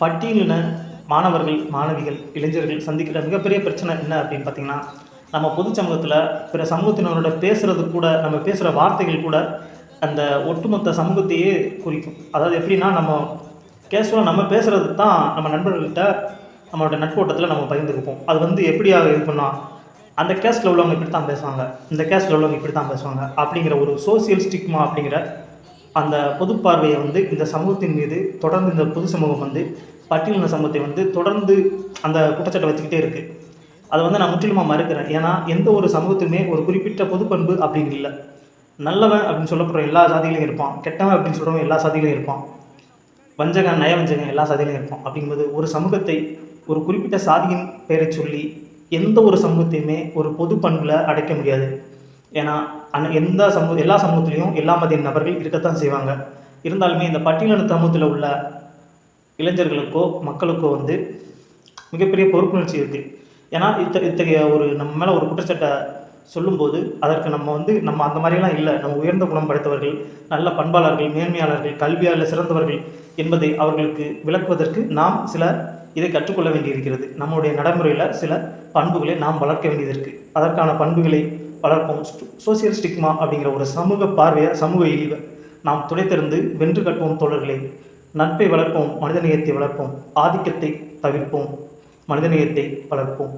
பட்டியலின மாணவர்கள் மாணவிகள் இளைஞர்கள் சந்திக்கிற மிகப்பெரிய பிரச்சனை என்ன அப்படின்னு பார்த்தீங்கன்னா நம்ம பொது சமூகத்தில் பிற சமூகத்தினரோட பேசுகிறது கூட நம்ம பேசுகிற வார்த்தைகள் கூட அந்த ஒட்டுமொத்த சமூகத்தையே குறிக்கும். அதாவது எப்படின்னா நம்ம கேஷுவலாக நம்ம பேசுகிறது தான் நம்ம நண்பர்கள்கிட்ட நம்மளோட நட்போட்டத்தில் நம்ம பகிர்ந்துக்குப்போம். அது வந்து எப்படியாக இது பண்ணால் அந்த கேஸ்டில் உள்ளவங்க இப்படி தான் பேசுவாங்க இந்த கேஸ்டில் உள்ளவங்க இப்படி தான் பேசுவாங்க அப்படிங்கிற ஒரு சோசியல் ஸ்டிக்மா அப்படிங்கிற அந்த பொது பார்வையை வந்து இந்த சமூகத்தின் மீது தொடர்ந்து இந்த பொது சமூகம் வந்து பட்டியலின சமூகத்தை வந்து தொடர்ந்து அந்த குற்றச்சாட்டை வச்சுக்கிட்டே இருக்குது அதை வந்து நான் முற்றிலுமாக மறுக்கிறேன். ஏன்னா எந்த ஒரு சமூகத்துமே ஒரு குறிப்பிட்ட பொதுப்பண்பு அப்படின்னு இல்லை. நல்லவன் அப்படின்னு சொல்லப்படுற எல்லா சாதிகளையும் இருப்பான். கெட்டவன் அப்படின்னு சொல்கிறவங்க எல்லா சாதிகளையும் இருப்பான். வஞ்சகன் நயவஞ்சகன் எல்லா சாதிகளையும் இருப்பான். அப்படிங்கும்போது ஒரு சமூகத்தை ஒரு குறிப்பிட்ட சாதியின் பெயரை சொல்லி எந்த ஒரு சமூகத்தையுமே ஒரு பொது பண்பில் அடைக்க முடியாது. ஏன்னா அந் எந்த சமூக எல்லா சமூகத்திலையும் எல்லா மதிய நபர்கள் இருக்கத்தான் செய்வாங்க. இருந்தாலுமே இந்த பட்டியலின சமூகத்தில் உள்ள இளைஞர்களுக்கோ மக்களுக்கோ வந்து மிகப்பெரிய பொறுப்புணர்ச்சி இருக்குது ஏன்னா இத்த இத்தகைய ஒரு நம்ம மேலே ஒரு குற்றச்சாட்டை சொல்லும்போது அதற்கு நம்ம வந்து நம்ம அந்த மாதிரிலாம் இல்லை. நம்ம உயர்ந்த குணம் படைத்தவர்கள் நல்ல பண்பாளர்கள் மேன்மையாளர்கள் கல்வியாளர் சிறந்தவர்கள் என்பதை அவர்களுக்கு விளக்குவதற்கு நாம் சில இதை கற்றுக்கொள்ள வேண்டியிருக்கிறது. நம்முடைய நடைமுறையில் சில பண்புகளை நாம் வளர்க்க வேண்டியது இருக்குது அதற்கான பண்புகளை வளர்ப்போம். சோசியல் ஸ்டிக்மா அப்படிங்கிற ஒரு சமூக பார்வையை சமூக இழிவை நாம் துடைத்தெறிந்து வென்று கட்டுவோம் தோழர்களே. நட்பை வளர்ப்போம் மனிதநேயத்தை வளர்ப்போம் ஆதிக்கத்தை தவிர்ப்போம் மனிதநேயத்தை வளர்ப்போம்.